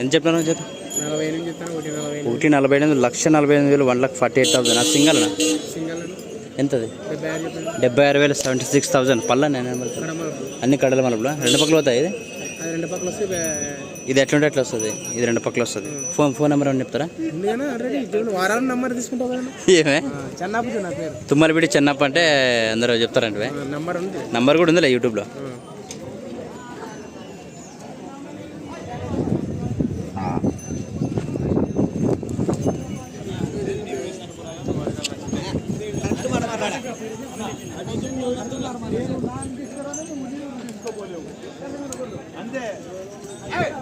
ఎంత చెప్పినా చెప్పు నలభై ఒకటి నలభై ఎనిమిది లక్ష నలభై ఎనిమిది వేలు one lakh forty eight thousand ఆ సింగల్ ఎంతది? డెబ్బై ఆరు వేల వేలు సెవెంటీ సిక్స్ థౌసండ్ పళ్ళ నేను అన్ని కడల మలుపులా? రెండు పక్కల పోతాయి ఇది? ఇది ఎట్లుంటే ఎట్లా వస్తుంది? ఇది రెండు పక్కల వస్తుంది. ఫోన్ ఫోన్ నెంబర్ ఏమన్నా చెప్తారా? వారాల నెంబర్ తీసుకుంటావు ఏమే? చెన్నప్ప నా చెన్నప్ప అంటే అందరూ చెప్తారంటే నెంబర్ కూడా ఉందిలే యూట్యూబ్లో. అటు Hey!